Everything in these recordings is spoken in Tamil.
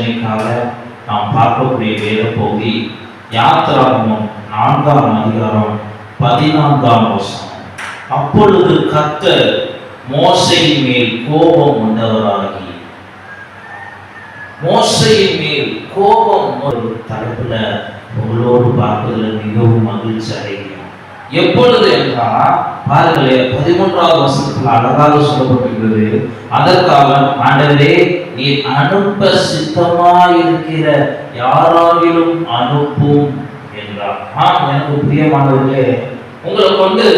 சிந்தனைக்காக நாம் பார்க்கக்கூடிய வேத பகுதி யாத்திராகமும் நான்காம் அதிகாரம் பதினான்காம் வசனம். அப்பொழுது கத்தர் மோசையின் மேல் கோபம் உண்டவராகி மோசையின் மேல் கோபம் ஒரு தரப்புல உங்களோடு பார்ப்பதில் மிகவும் மகிழ்ச்சி அடைகிறது எப்பொழுது என்றால் பாருங்களே பதிமூன்றாவது வருஷத்தில் அழகாக சொல்லப்பட்டிருக்கிறது. அதற்காக ஆண்டவரே நீ அனுப்ப சித்தமாயிருக்கிற யாராவிலும் அனுப்பும் என்றார். ஆம் எனக்கு பிரியமானவர்களே உங்களை கொண்டு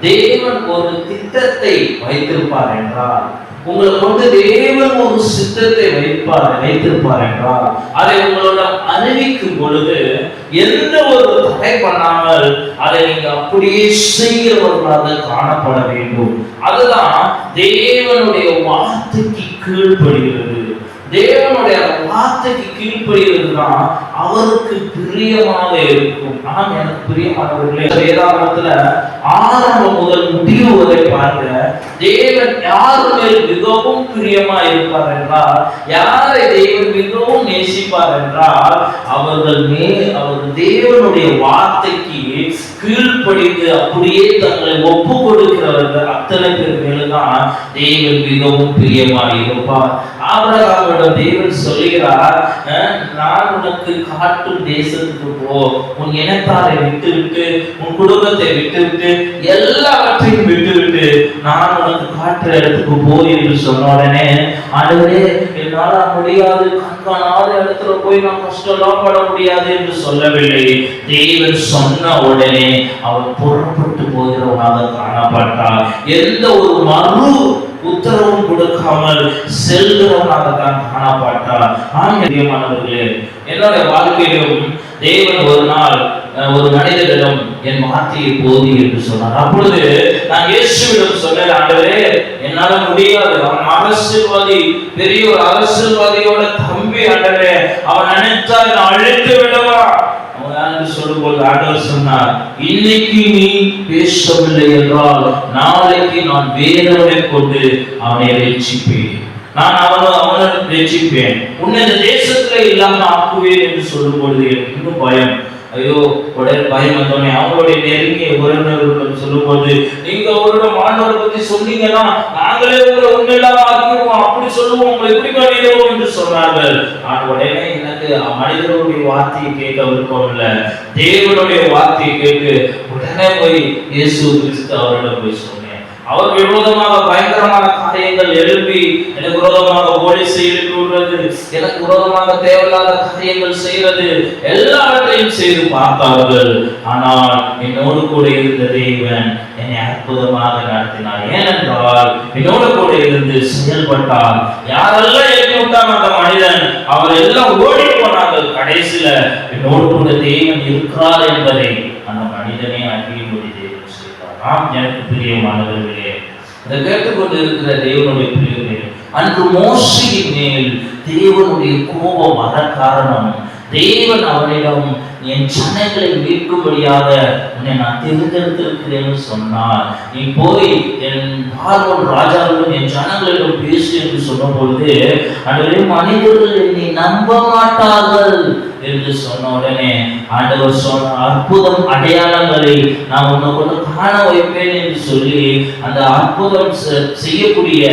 தேவன் ஒரு திட்டத்தை வைத்திருப்பார் என்றால் உங்களை கொண்டு தேவன் ஒரு சித்தத்தை வைப்பார் வைத்திருப்பார் என்றால் அதை உங்களோட அறிவிக்கும் பொழுது எந்த ஒரு தடை பண்ணாமல் அதை நீங்க அப்படியே செய்கிறவர்களாக காணப்பட வேண்டும். அதுதான் தேவனுடைய வார்த்தைக்கு கீழ்ப்படுகிறது. தேவனுடைய வார்த்தைக்கு கீழ்ப்படுகிறதுதான் அவருக்கு பிரியமாக இருக்கும். ஆம் எனக்கு பிரியமானவர்களே வேதாகமத்துல ஆரம்பம் முதல் முடிவு வரை பாருங்க தேவன் யார் மேல் மிகவும் பிரியமா இருப்பார் என்றால் யாரை தேவன் மிகவும் நேசிப்பார் என்றால் அவர்கள் மேல் அவர் தேவனுடைய வார்த்தைக்கு கீழ்ப்படிந்து அப்படியே தங்களை ஒப்பு கொடுக்கிறவர்கள் அத்தனை பேர் மேலுதான் தேவன் மிகவும் பிரியமா இருப்பார். ஆபிரகாமிடம் தேவன் சொல்லுகிறார் "அஹ், நான் உனக்கு காட்டும் தேசத்துக்கு போ. உன் இனத்தாரை விட்டுவிட்டு உன் குடும்பத்தை விட்டுவிட்டு எல்லாவற்றையும் விட்டுவிட்டு நான் உனக்கு காட்டுற இடத்துக்கு போ என்று சொன்ன உடனே ஆண்டவரே என்னால முடியாது. கண்காணாத இடத்துல போய் நான் கஷ்டம்லாம் பட முடியாது என்று சொல்லவில்லை. தேவன் சொன்ன உடனே அவன் புறப்பட்டு போகிறவனாக காணப்பட்டார் எந்த ஒரு மறு உத்தரவும் கொடுக்காமல் செல்கிறவனாக தான் காணப்பட்டார் ஆன்மீகமானவர்களே என்னுடைய வாழ்க்கையிலும் தேவன் ஒரு நாள் அஹ், ஒரு மனிதரிடம் என் வார்த்தையை போதி என்று சொன்னார். அப்பொழுது நான் இயேசுவிடம் சொன்னேன் ஆண்டவரே என்னால முடியாது. அவன் அரசியல்வாதி பெரிய ஒரு அரசியல்வாதியோட தம்பி ஆண்டவரே. அவன் நினைத்தால் நான் அழைத்து விடவா அவன் என்று சொல்லும்போது ஆண்டவர் சொன்னார் இன்னைக்கு நீ பேசவில்லை என்றால் நாளைக்கு நான் வேறவனை கொண்டு அவனை ரட்சிப்பேன். நான் அவனை அவனை ரட்சிப்பேன். உன்னை இந்த தேசத்துல இல்லாம ஆக்குவேன் என்று சொல்லும் பொழுது எனக்கு இன்னும் பயம். ஐயோ உடனே பயம் வந்தோடனே அவங்களுடைய நெருங்கிய உறவினர்களிடம் சொல்லும்போது நீங்க அவரோட மாணவரை பத்தி சொன்னீங்கன்னா நாங்களே உங்களை உண்மையில்லாம ஆக்கிடுவோம். அப்படி சொல்லுவோம். உங்களை எப்படி பண்ணிடுவோம் என்று சொன்னார்கள். நான் உடனே எனக்கு மனிதர்களுடைய வார்த்தையை கேட்க விருப்பம் இல்லை. தேவனுடைய வார்த்தையை கேட்டு உடனே போய் இயேசு கிறிஸ்து அவரிடம் போய் சொன்னேன். அவர் விரோதமாக பயங்கரமான காரியங்கள் எழுப்பி எனக்கு விரோதமாக ஓடி செய்து விடுறது எனக்கு விரோதமாக தேவையில்லாத காரியங்கள் செய்வது எல்லாவற்றையும் செய்து பார்த்தார்கள். ஆனால் என்னோடு கூட இருந்த தேவன் என்னை அற்புதமாக நடத்தினார். ஏனென்றால் என்னோடு கூட இருந்து செயல்பட்டார். யாரெல்லாம் எழுப்பி விட்டாங்க அந்த மனிதன்? அவர் எல்லாம் ஓடி போனார்கள். கடைசியில என்னோடு கூட தேவன் இருக்கிறார் என்பதை அந்த மனிதனே அறியும்படி தேவன் செய்தார் ஆம் எனக்கு பிரியமானவர்களே அதை கேட்டுக்கொண்டு இருக்கிற தேவனுடைய பிரியமே அன்று மோசையின் மேல் தேவனுடைய கோபம் வர காரணம் தேவன் அவரிடம் என் ஜனங்களை மீட்கும்படியாக உன்னை நான் தேர்ந்தெடுத்திருக்கிறேன்னு சொன்னார். நீ போய் என் பார்வன் ராஜாவிடம் என் ஜனங்களிடம் பேசு என்று சொன்ன பொழுது அன்றைய மனிதர்கள் என்னை நம்ப மாட்டார்கள். என்று சொன்ன உடனே ஆண்டவர் சொன்ன அற்புதம் அடையாளங்களை நான் உன்னை கொண்டு காண வைப்பேன் என்று சொல்லி அந்த அற்புதம் செ- செய்யக்கூடிய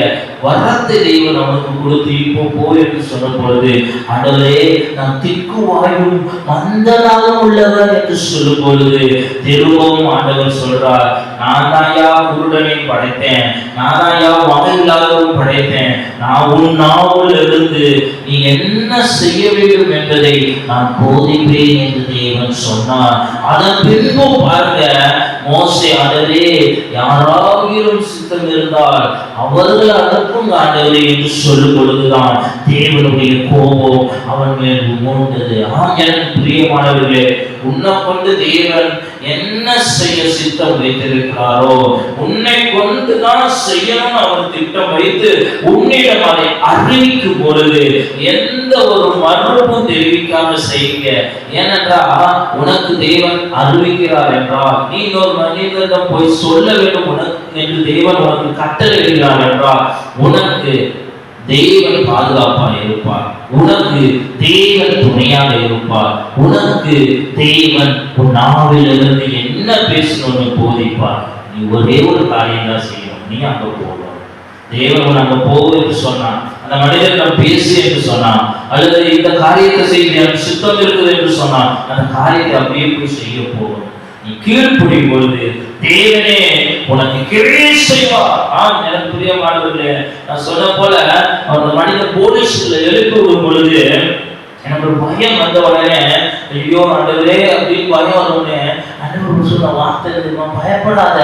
வரத்தை தெய்வம் நமக்கு கொடுத்து இப்போ போ என்று சொன்ன பொழுது அடலே நான் திக்கு வாயும் மந்தனாகவும் உள்ளவர் என்று சொல்லும் பொழுது திரும்பவும் ஆண்டவர் சொல்றார் நான் தாயா குருடனை படைத்தேன் நான் தாயா வகை இல்லாதவரும் படைத்தேன் நான் உன் நாவில் இருந்து நீ என்ன செய்ய வேண்டும் என்பதை நான் போதிப்பேன் என்று தேவன் சொன்னார். அதன் பின்பு பாருங்க மோசை அடலே யாராகிலும் சித்தம் இருந்தால் அவர்கள் அனுப்பும் ஆண்டவரே என்று சொல்லும் பொழுதுதான் தேவனுடைய கோபம் அவன் மேல் மூண்டது ஆம் எனக்கு பிரியமானவர்களே உன்னை கொண்டு தேவன் என்ன செய்ய சித்தம் வைத்திருக்கிறாரோ உன்னை கொண்டு தான் செய்யணும்னு அவர் திட்டம் வைத்து உன்னிடம் அதை அறிவிக்கும் பொழுது எந்த ஒரு மர்மமும் தெரிவிக்காம செய்யுங்க. ஏனென்றால் உனக்கு தேவன் அறிவிக்கிறார் என்றால் நீ ஒரு மனிதனிடம் போய் சொல்ல வேண்டும் உனக்கு என்று தேவன் உனக்கு கட்டளையிடுகிறார் என்றால் உனக்கு தேவன் பாதுகாப்பாக இருப்பார். உனக்கு தேவன் துணையாக இருப்பார். உனக்கு தேவன் உன் நாவிலிருந்து என்ன பேசணும்னு போதிப்பார். நீ ஒரே ஒரு காரியம் தான் செய்யணும். நீ அங்க போகணும். தேவன் அங்க போக சொன்னான். அந்த மனிதனிடம் பேசு என்று சொன்னான். அல்லது இந்த காரியத்தை செய்ய எனக்கு சித்தம் இருக்குது என்று சொன்னான். அந்த காரியத்தை அப்படியே போய் செய்ய போகணும். கீழ்ப்படியும் பொழுது தேவனே உனக்கு கீழே செய்வார் ஆம் எனக்கு பிரியமானவர்களே நான் சொன்ன போல அந்த மனித போலீஸ்ல எழுப்பி விடும் பொழுது எனக்கு ஒரு பயம் வந்த உடனே ஐயோ ஆண்டவரே அப்படின்னு பயம் வந்த உடனே ஆண்டவர் சொன்ன வார்த்தை தெரியுமா? பயப்படாத.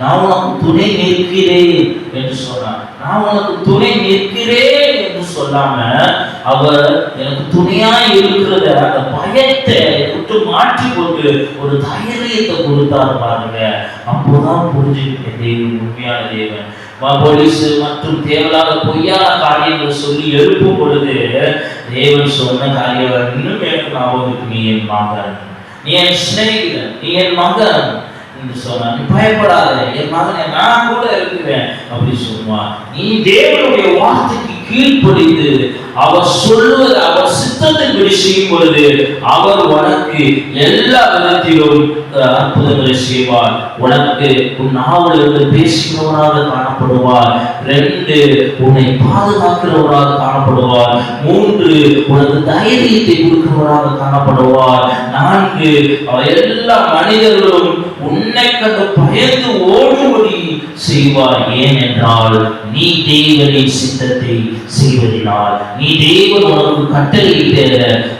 நான் உனக்கு துணை நிற்கிறேன் என்று சொன்னான். நான் உனக்கு துணை நிற்கிறேன் என்று சொல்லாம அவர் எனக்கு துணையா இருக்கிறத அந்த பயத்தை விட்டு மாற்றி கொண்டு ஒரு தைரியத்தை கொடுத்தார் பாருங்க. அப்போதான் புரிஞ்சுக்கிட்டேன் தேவன் உண்மையான தேவன். ம- போலீஸ் மற்றும் தேவையில்லாத பொய்யான காரியங்கள் சொல்லி எழுப்பும் பொழுது தேவன் சொன்ன காரியம் இன்னும் எனக்கு ஞாபகம் நீ என் மகன். நீ என் சிநேகிதன் நீ என் மகன். என்று சொன்னான் நீ பயப்படாத என் மகன் நான் கூட இருக்கிறேன் அப்படி சொல்லுவான் நீ தேவனுடைய வார்த்தைக்கு கீழ்ப்படிந்து அவர் சொல்வது அவர் சித்தத்தின்படி செய்யும் பொழுது அவர் உனக்கு எல்லா விதத்திலும் அற்புதங்களை செய்வார். உனக்கு உன் நாவலிருந்து பேசுகிறவனாக காணப்படுவார். ரெண்டு உன்னை பாதுகாக்கிறவராக காணப்படுவார். மூன்று உனக்கு தைரியத்தை கொடுக்கிறவராக காணப்படுவார். நான்கு அவர் எல்லா மனிதர்களும் உன்னை கண்டு பயந்து ஓடும்படி செய்வார். ஏனென்றால் நீ தேவனின் சித்தத்தை செய்வதினால் நீ தேவன் உனக்கு கட்டளையிட்ட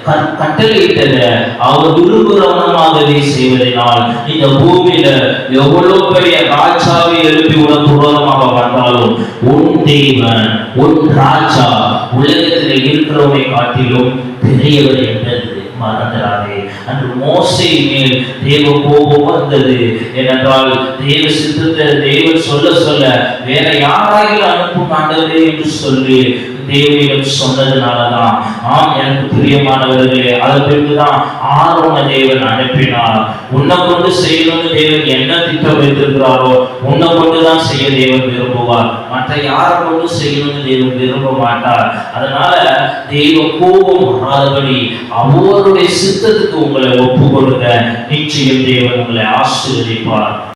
க- கட்டளையிட்டத அவர் விரும்புகிறவனமாகவே செய்வதனால் இந்த பூமியில எவ்வளவு பெரிய ராஜாவை எழுப்பி உனக்கு விரோதமாக வந்தாலும் உன் தேவன் உன் ராஜா உலகத்தில் இருக்கிறவனை காட்டிலும் பெரியவர் என்றது மறந்துடாதே. அன்று மோசை மேல் தேவ கோபம் வந்தது. ஏனென்றால் தேவ சித்தத்தை தேவன் சொல்ல சொல்ல வேற யாராக அனுப்பும் ஆண்டவரே என்று சொல்லி தேவனிடம் சொன்னதுனாலதான். ஆம் எனக்கு பிரியமானவர்களே அதை பிறகுதான் ஆரோன தேவன் அனுப்பினார். உன்னை கொண்டு செய்யணும்னு தேவன் என்ன திட்டம் வைத்திருக்கிறாரோ உன்னை கொண்டு தான் செய்ய தேவன் விரும்புவார். மற்ற யாரை கொண்டு செய்யணும்னு தேவன் விரும்ப மாட்டார். அதனால தெய்வ கோபம் வராதபடி அவருடைய சித்தத்துக்கு உங்களை ஒப்பு கொடுங்க நிச்சயம் தேவன் உங்களை ஆசீர்வதிப்பார்.